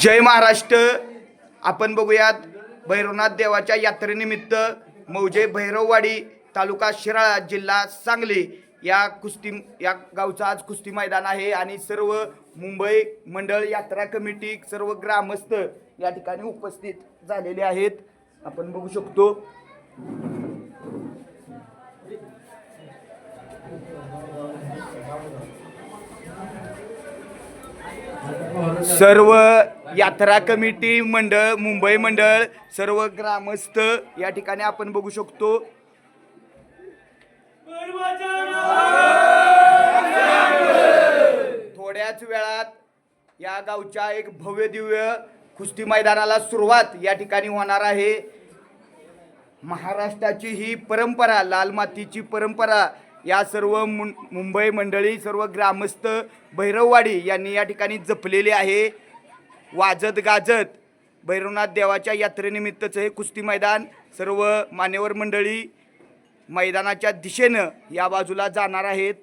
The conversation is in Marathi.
जय महाराष्ट्र. आपण बघूयात भैरवनाथ देवाच्या यात्रेनिमित्त मौजे भैरववाडी तालुका शिराळा जिल्हा सांगली या कुस्ती या गावचं आज कुस्ती मैदान आहे आणि सर्व मुंबई मंडळ यात्रा कमिटी सर्व ग्रामस्थ या ठिकाणी उपस्थित झालेले आहेत. आपण बघू शकतो. सर्व यात्रा कमिटी मंडळ मुंबई मंडळ सर्व ग्रामस्थ या ठिकाणी आपण बघू शकतो. थोड्याच वेळात या गावच्या एक भव्य दिव्य कुस्ती मैदानाला सुरुवात या ठिकाणी होणार आहे. महाराष्ट्राची ही परंपरा लाल मातीची परंपरा या सर्व मुं मुंबई मंडळी सर्व ग्रामस्थ भैरववाडी यांनी या ठिकाणी जपलेली आहे. वाजत गाजत भैरवनाथ देवाच्या यात्रेनिमित्तचं हे कुस्ती मैदान सर्व मान्यवर मंडळी मैदानाच्या दिशेनं या बाजूला जाणार आहेत.